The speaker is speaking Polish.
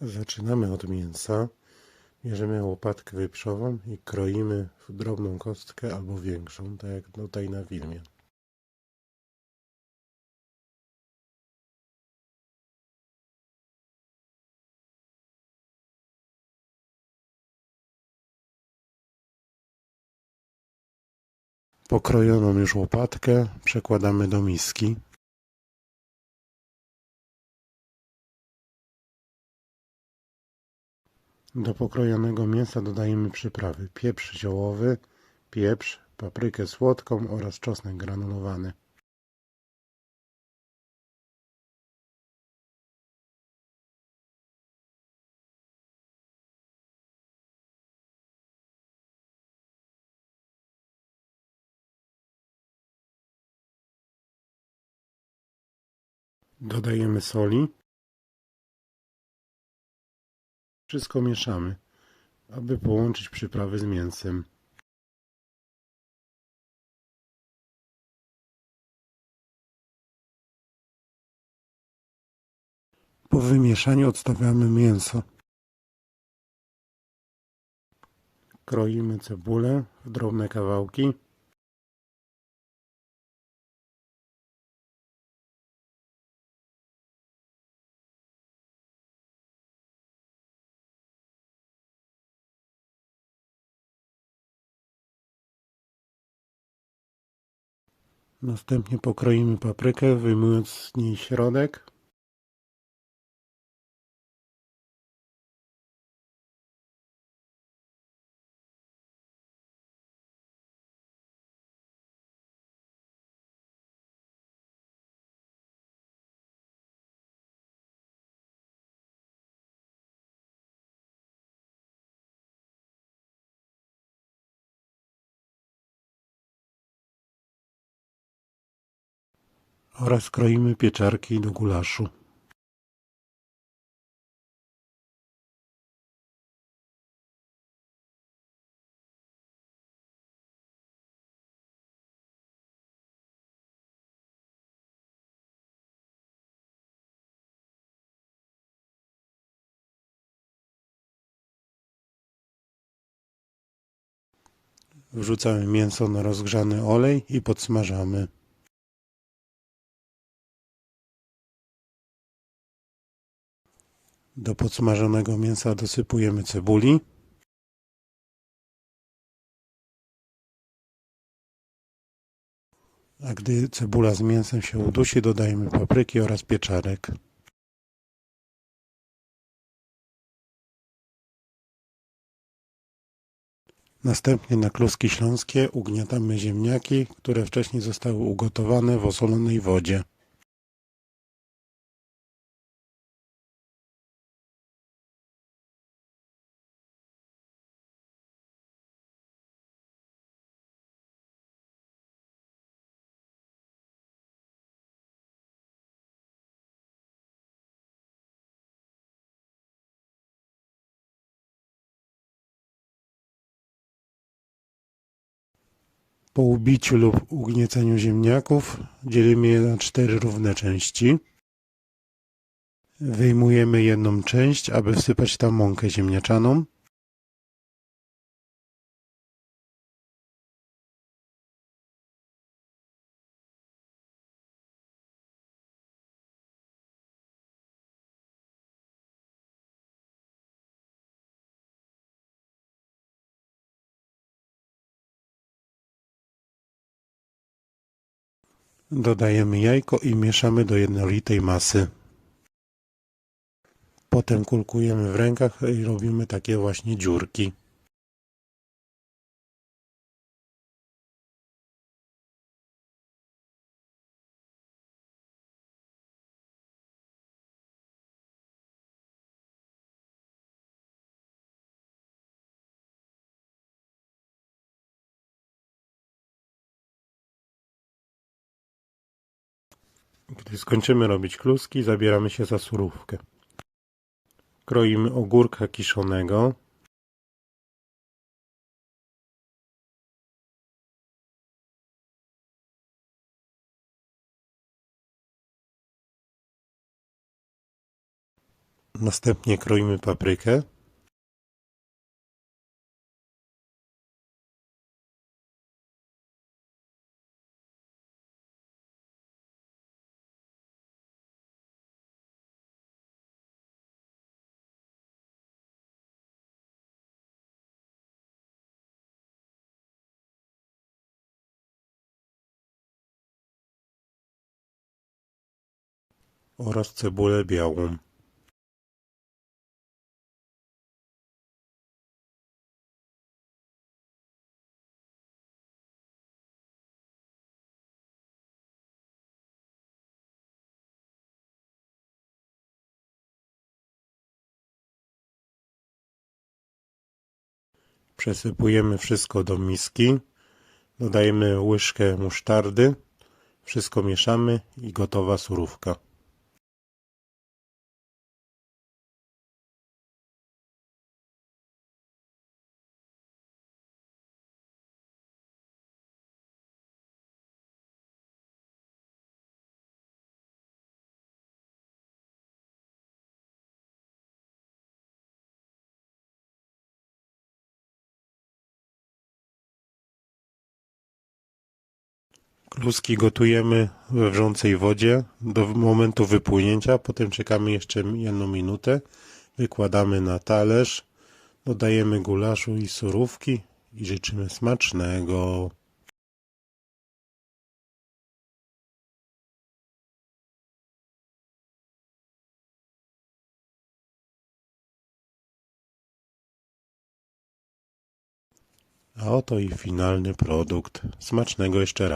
Zaczynamy od mięsa. Bierzemy łopatkę wieprzową i kroimy w drobną kostkę albo większą, tak jak tutaj na filmie. Pokrojoną już łopatkę przekładamy do miski. Do pokrojonego mięsa dodajemy przyprawy pieprz ziołowy, pieprz, paprykę słodką oraz czosnek granulowany. Dodajemy soli. Wszystko mieszamy, aby połączyć przyprawy z mięsem. Po wymieszaniu odstawiamy mięso. Kroimy cebulę w drobne kawałki. Następnie pokroimy paprykę, wyjmując z niej środek. Oraz kroimy pieczarki do gulaszu. Wrzucamy mięso na rozgrzany olej i podsmażamy. Do podsmażonego mięsa dosypujemy cebuli. A gdy cebula z mięsem się udusi, dodajemy papryki oraz pieczarek. Następnie na kluski śląskie ugniatamy ziemniaki, które wcześniej zostały ugotowane w osolonej wodzie. Po ubiciu lub ugnieceniu ziemniaków dzielimy je na cztery równe części. Wyjmujemy jedną część, aby wsypać tam mąkę ziemniaczaną. Dodajemy jajko i mieszamy do jednolitej masy. Potem kulkujemy w rękach i robimy takie właśnie dziurki. Gdy skończymy robić kluski, zabieramy się za surówkę. Kroimy ogórka kiszonego. Następnie kroimy paprykę. Oraz cebulę białą. Przesypujemy wszystko do miski. Dodajemy łyżkę musztardy. Wszystko mieszamy i gotowa surówka. Kluski gotujemy we wrzącej wodzie do momentu wypłynięcia, potem czekamy jeszcze jedną minutę, wykładamy na talerz, dodajemy gulaszu i surówki i życzymy smacznego. A oto i finalny produkt. Smacznego jeszcze raz.